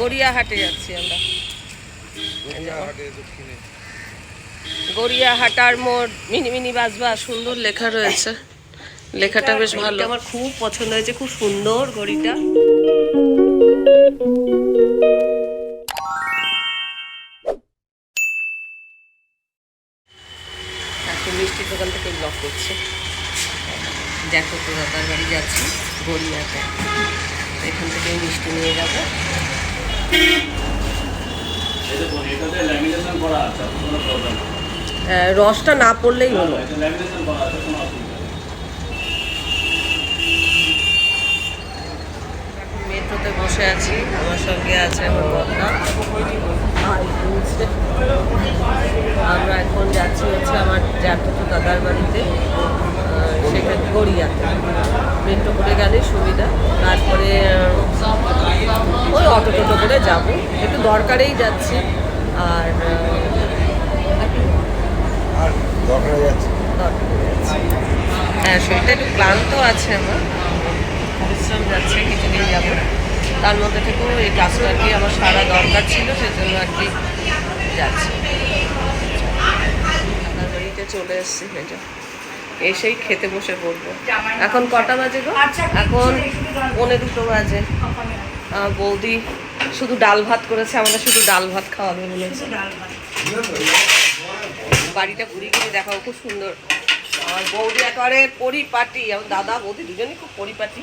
গড়িয়াহাটে যাচ্ছি আমরা। গড়িয়াহাটার মোড় মিনি মিনি বাসবা সুন্দর লেখা রয়েছে। লেখাটা বেশ ভালো। আমার খুব পছন্দ হয়েছে খুব সুন্দর ঘড়িটা মিষ্টির দোকান থেকে ব্লক করছে। দেখো তো দাদার বাড়ি যাচ্ছি গড়িয়াতে এখান থেকে মিষ্টি নিয়ে যাব। রসটা না পড়লেই হলো। মেট্রোতে বসে আছি, আমার সঙ্গে আছে আমার বদনা আমরা এখন যাচ্ছি হচ্ছে আমার জ্যাঠতো দাদার বাড়িতে। সেখানে গড়িয়াতে মেট্রো করে গেলে সুবিধা। তারপরে ওই অটো টোটো করে যাব। একটু দরকারেই যাচ্ছি। আর আহ, দরকারে যাচ্ছি। হ্যাঁ শরীরটা একটু ক্লান্ত আছে আমার। পরিশ্রম যাচ্ছে কিছুদিন যাব। তার মধ্যে থেকেও এই কাজটা আর কি আমার সারা দরকার ছিল সেজন্য আর কি যাচ্ছি। চলে এসেছি এটা এসেই খেতে বসে পড়ব। এখন কটা বাজে গো? এখন পৌনে দুটো বাজে। বৌদি শুধু ডাল ভাত করেছে আমাদের শুধু ডাল ভাত খাওয়াবে বলেছে বাড়িটা ঘুরি ঘুরি দেখাও খুব সুন্দর। বৌদি একেবারে পরিপাটি আমার দাদা বৌদি দুজনই খুব পরিপাটি।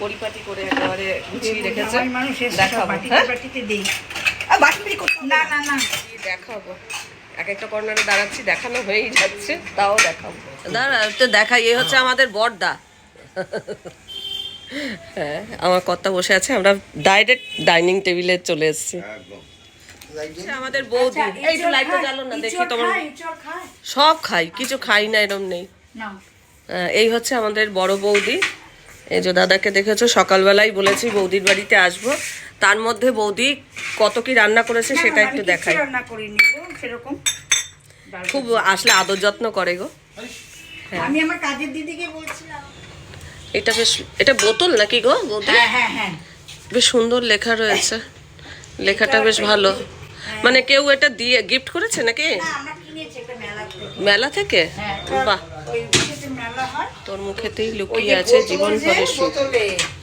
পরিপাটি করে একেবারে গুছিয়ে রেখেছে। দেখাবো হ্যাঁ? বাটি না না। দেখাবো। এক একটা কর্নারে দাঁড়াচ্ছি দেখানো হয়েই যাচ্ছে তাও দেখাবো। দাঁড়া তো দেখাই এ হচ্ছে আমাদের বর্দা। হ্যাঁ আমার কর্তা বসে আছে আমরা ডাইরেক্ট ডাইনিং টেবিলে চলে এসেছি। আমাদের বৌদি। আচ্ছা, এই একটু লাইটটা জ্বালো না দেখি তোমার? সব খাই কিছু খাই না এরম নেই। নাও। এই হচ্ছে আমাদের বড় বৌদি। এই যে দাদাকে দেখেছ সকালবেলায় বলেছি বৌদির বাড়িতে আসব। তার মধ্যে বৌদি কত কি রান্না করেছে সেটা একটু দেখাই। রান্না করিনি সেরকম। খুব আসলে আদর যত্ন করে গো। আমি আমার কাজের দিদিকে বলছিলাম। এটা বেশ এটা বোতল নাকি গো বৌদি? হ্যাঁ হ্যাঁ হ্যাঁ। বেশ সুন্দর লেখা রয়েছে। লেখাটা বেশ ভালো। মানে কেউ এটা দিয়ে গিফট করেছে নাকি? না, আমরা কিনেছি একটা মেলা থেকে। মেলা থেকে? হ্যাঁ বাহ। তোর মুখেতেই লুকিয়ে আছে জীবন যে, ভরে সুখ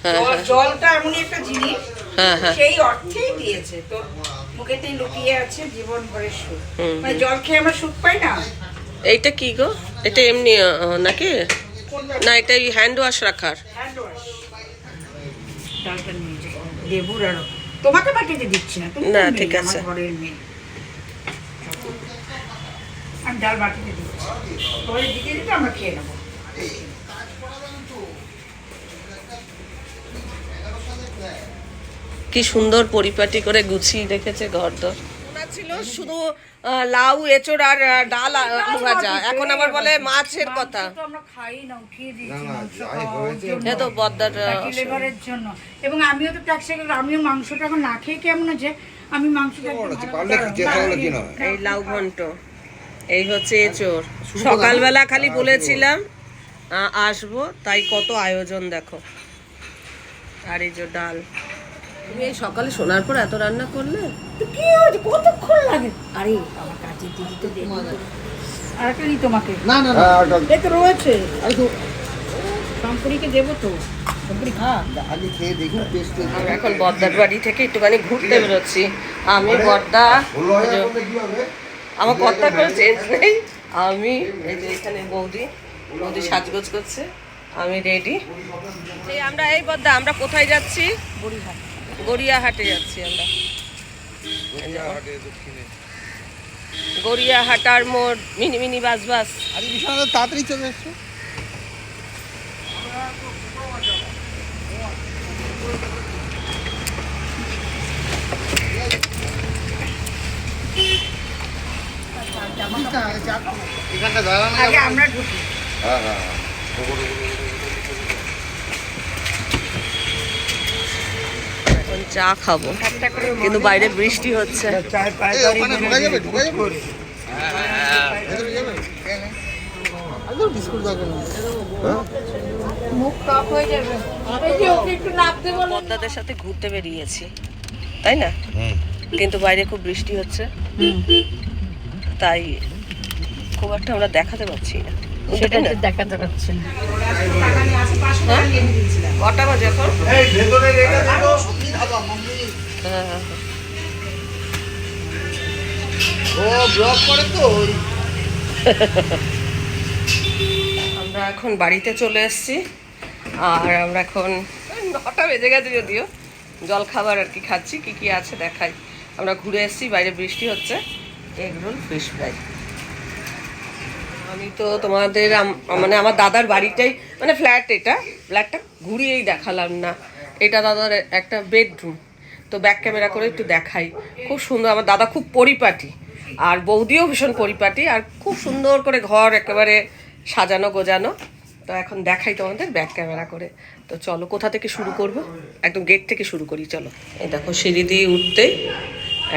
হ্যাঁ, হ্যাঁ। জলটা এমনই একটা জিনিস হ্যাঁ হ্যাঁ। সেই অর্থেই দিয়েছে তোর মুখেতেই লুকিয়ে আছে জীবন ভরে সুখ মানে জল খেয়ে আমরা সুখ পাই না? এইটা কি গো? এটা এমনি নাকি? না এটা হ্যান্ড ওয়াশ রাখার। হ্যান্ড ওয়াশ নিয়ে আর। তোমাকে বাটিতে দিচ্ছি না না, ঠিক আছে। ঘরের মেয়ে। আমি ডাল বাটিতে দিচ্ছি। তোমাদের দিতে দিতে আমরা খেয়ে নেব। কি সুন্দর পরিপাটি করে গুছিয়ে রেখেছে ঘর দর ছিল শুধু লাউ এঁচড় আর ডাল আলু ভাজা এখন আবার বলে মাছের কথা। তো আমরা খাই না উঠিয়ে দিয়েছি বদ্দার জন্য। এবং আমিও তো ট্যাক্সে আমিও মাংসটা এখন না খেয়ে কেমন আছে আমি মাংসটা এই লাউ ঘন্ট। এই হচ্ছে এচোর সকালবেলা খালি বলেছিলাম আসব তাই কত আয়োজন দেখো। আর এই যে ডাল। তুমি এই সকালে শোনার পর এত রান্না করলে? কি হয়েছে? কতক্ষণ লাগে? আরে আমার কাজের দিদি তো তোমাকে। না না তো রয়েছে। দেবো তো। এখন বদ্দার বাড়ি থেকে একটুখানি ঘুরতে বেরোচ্ছি। আমি হবে? আমার কোনো চেঞ্জ নেই। আমি এই যে এখানে বৌদি। বৌদি সাজগোজ করছে। আমি রেডি এই আমরা এই বদ্দা আমরা কোথায় যাচ্ছি? গড়িয়াহাটে। যাচ্ছি আমরা। গড়িয়াহাটার মোড় মিনি মিনি বাস বাস। আরে তাড়াতাড়ি চলে এসছো এখানটা দাঁড়ানো। আমরা ঢুকি। এখন চা খাব। কিন্তু বাইরে বৃষ্টি হচ্ছে। বদ্দাদের সাথে ঘুরতে বেরিয়েছি। তাই না? কিন্তু বাইরে খুব বৃষ্টি হচ্ছে। তাই খুব একটা আমরা দেখাতে পারছি না। সেটা তো দেখাতে পারছি না। হ্যাঁ? কটা বাজে এখন? হ্যাঁ, হ্যাঁ। ও ব্লগ করে তো আমরা এখন বাড়িতে চলে এসেছি। আর আমরা এখন নটা বেজে গেছে যদিও। জল খাবার আর কি খাচ্ছি কি কি আছে দেখাই। আমরা ঘুরে এসেছি বাইরে বৃষ্টি হচ্ছে। Egg roll fish fry. আমি তো তোমাদের মানে আমার দাদার বাড়িটাই মানে ফ্ল্যাট এটা। ফ্ল্যাটটা ঘুরিয়েই দেখালাম না। এটা দাদার একটা বেডরুম তো ব্যাক ক্যামেরা করে একটু দেখাই। খুব সুন্দর, আমার দাদা খুব পরিপাটি। আর বৌদিও ভীষণ পরিপাটি। আর খুব সুন্দর করে ঘর একেবারে সাজানো, গোজানো। তো এখন দেখাই তোমাদের ব্যাক ক্যামেরা করে। তো চলো, কোথা থেকে শুরু করব? একদম গেট থেকে শুরু করি, চলো। এই দেখো, সিঁড়ি দিয়ে উঠতেই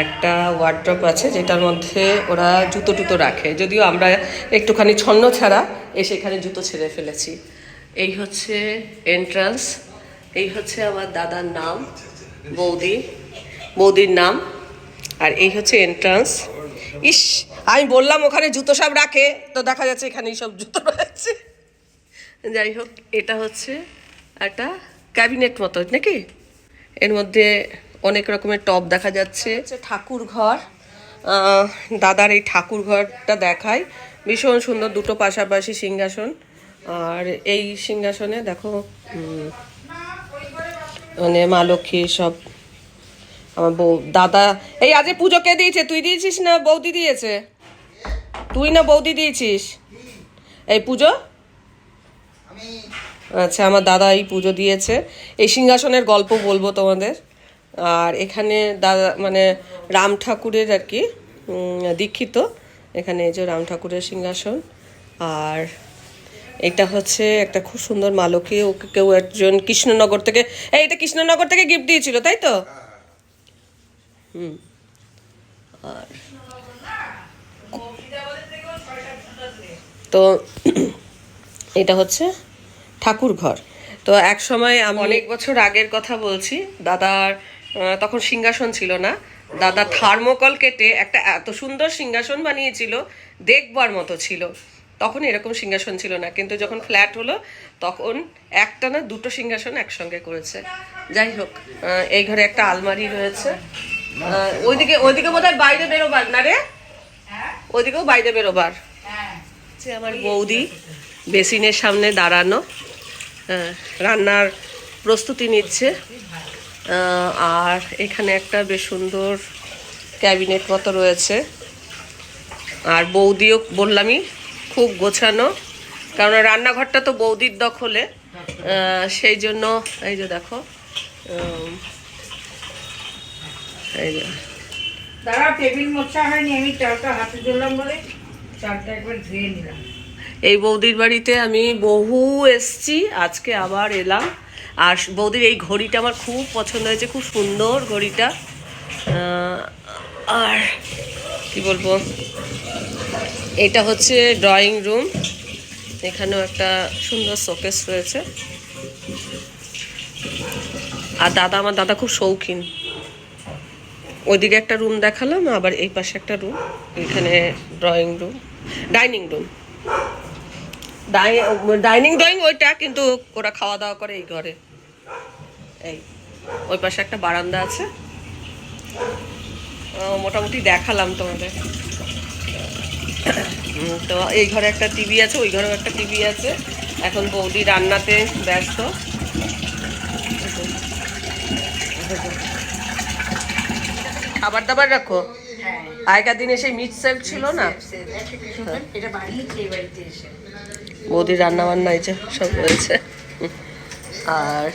একটা ওয়ার্ড্রপ আছে যেটার মধ্যে ওরা জুতো টুতো রাখে। যদিও আমরা একটুখানি ছন্ন ছাড়া এসে এখানে জুতো ছেড়ে ফেলেছি। এই হচ্ছে এন্ট্রান্স এই হচ্ছে আমার দাদার নাম, বৌদি, বৌদির নাম, আর এই হচ্ছে এন্ট্রান্স ইস, আমি বললাম ওখানে জুতো সব রাখে, তো দেখা যাচ্ছে এখানেই সব জুতো রয়েছে। যাই হোক, এটা হচ্ছে একটা ক্যাবিনেট মতো, নাকি? এর মধ্যে অনেক রকমের টপ দেখা যাচ্ছে। ঠাকুর ঘর। দাদার এই ঠাকুর ঘরটা দেখায় ভীষণ সুন্দর দুটো পাশাপাশি সিংহাসন। আর এই সিংহাসনে দেখো মানে মা লক্ষ্মী সব আমার বউ দাদা এই আজকে পুজো কে দিয়েছে? তুই দিয়েছিস না বৌদি দিয়েছে? তুই না বৌদি দিয়েছিস? এই পুজো? আচ্ছা আমার দাদা এই পুজো দিয়েছে। এই সিংহাসনের গল্প বলব তোমাদের। আর এখানে দাদা মানে রাম ঠাকুরের আর কি দীক্ষিত। এখানে এই যে রাম ঠাকুরের সিংহাসন। আর এটা হচ্ছে একটা খুব সুন্দর মালকী। ওকে কেউ একজন কৃষ্ণনগর থেকে, এই এটা কৃষ্ণনগর থেকে গিফট দিয়েছিল, তাই তো? হুম। আর তো এটা হচ্ছে ঠাকুর ঘর তো এক সময় আমি অনেক বছর আগের কথা বলছি, দাদার তখন সিংহাসন ছিল না। দাদা থার্মোকল কেটে একটা এত সুন্দর সিংহাসন বানিয়েছিল, দেখবার মতো ছিল। তখন এরকম সিংহাসন ছিল না। কিন্তু যখন ফ্ল্যাট হলো, তখন একটা না দুটো সিংহাসন একসঙ্গে করেছে। যাই হোক এই ঘরে একটা আলমারি রয়েছে। ওইদিকে ওইদিকে বোধহয় বাইরে বেরোবার না রে? ওইদিকেও বাইরে বেরোবার। আমার বৌদি বেসিনের সামনে দাঁড়ানো রান্নার প্রস্তুতি নিচ্ছে। আর এখানে একটা বেশ সুন্দর ক্যাবিনেট মতো রয়েছে। আর বৌদিও বললামই খুব গোছানো কারণ রান্নাঘরটা তো বৌদির দখলে। সেই জন্য এই যে দেখো এই যে। দাঁড়া টেবিল মোছা হয়নি আমি চালটা হাতে দিলাম বলে চালটা একবার ধুয়ে নিলাম। এই বৌদির বাড়িতে আমি বহু এসছি আজকে আবার এলাম। আর বৌদির এই ঘড়িটা আমার খুব পছন্দ হয়েছে, খুব সুন্দর ঘড়িটা। আর কি বলব? এটা হচ্ছে ড্রয়িং রুম এখানেও একটা সুন্দর শোকেস রয়েছে। আর দাদা, আমার দাদা খুব শৌখিন। ওইদিকে একটা রুম দেখালাম, আবার এই পাশে একটা রুম এখানে drawing room dining room dining drawing ওইটা, কিন্তু ওরা খাওয়া দাওয়া করে এই ঘরে। এই ওই পাশে একটা বারান্দা আছে। মোটামুটি দেখালাম তোমাদের। তো এই ঘরে একটা টিভি আছে ওই ঘরেও একটা টিভি আছে। এখন বৌদি রান্নাতে ব্যস্ত। খাবার দাবার রাখো? হ্যাঁ। আগেকার দিনে সেই মিক্সার ছিল না? বৌদির রান্না বান্না এই যে সব রয়েছে আর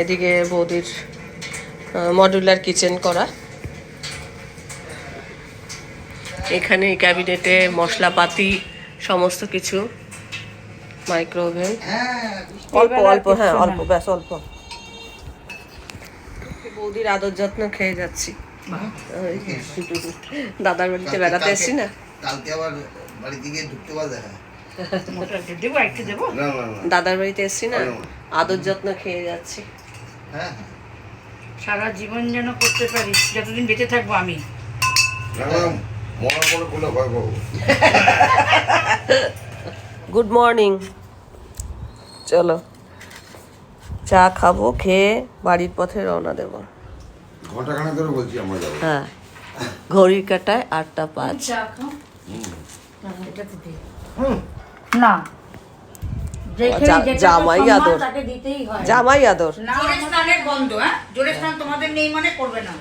এদিকে বৌদির মডুলার কিচেন করা। এখানে ক্যাবিনেটে মশলাপাতি, সমস্ত কিছু মাইক্রো ওভেন হ্যাঁ অল্প অল্প হ্যাঁ অল্প, ব্যাস, অল্প। বৌদির আদর যত্ন খেয়ে যাচ্ছি। দাদার বাড়িতে বেড়াতে এসছি না? কালকে আবার বাড়ি থেকে ঢুকতে পারবে হ্যাঁ। মোটা দেবো একটু দেবো? না না না। দাদার বাড়িতে এসছি না? আদর যত্ন খেয়ে যাচ্ছি। হ্যাঁ। সারা জীবন যেন করতে পারি যতদিন বেঁচে থাকব আমি। গুড মর্নিং চলো চা খাব খেয়ে বাড়ির পথে রওনা দেবো। ঘণ্টা খানেক ধরে বলছি আমরা যাব। হ্যাঁ। ঘড়ির কাটায় আটটা পাঁচ। এটাতে দে। না। জামাই আদর। তাকে দিতেই হয়। জামাই আদর। বন্ধ হ্যাঁ স্নান তোমাদের নেই মানে করবে না।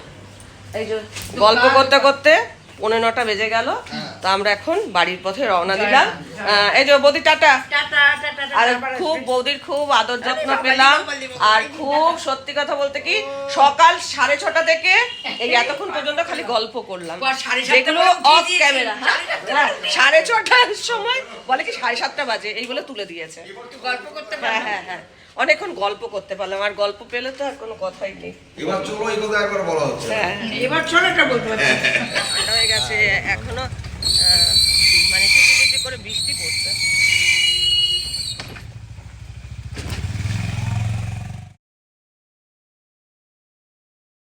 এই গল্প করতে করতে পনেরোটা নটা বেজে গেল। তো আমরা এখন বাড়ির পথে রওনা দিলাম। এই যে বৌদি টাটা। আর খুব বৌদির খুব আদর যত্ন পেলাম। আর খুব সত্যি কথা বলতে কি সকাল সাড়ে ছটা থেকে এই এতক্ষণ পর্যন্ত খালি গল্প করলাম। যেগুলো অফ ক্যামেরা সাড়ে ছটার সময় বলে কি সাড়ে সাতটা বাজে এইগুলো তুলে দিয়েছে। গল্প করতে হ্যাঁ হ্যাঁ হ্যাঁ। অনেকক্ষণ গল্প করতে পারলাম আর গল্প পেলে তো আর কোনো কথাই নেই। এবার চলো এই কথা একবার বলা হচ্ছে। হ্যাঁ। এবার ছোটটা বলতে পারছি। হয়ে গেছে এখনও হ্যাঁ। মানে কিছু টিপি করে বৃষ্টি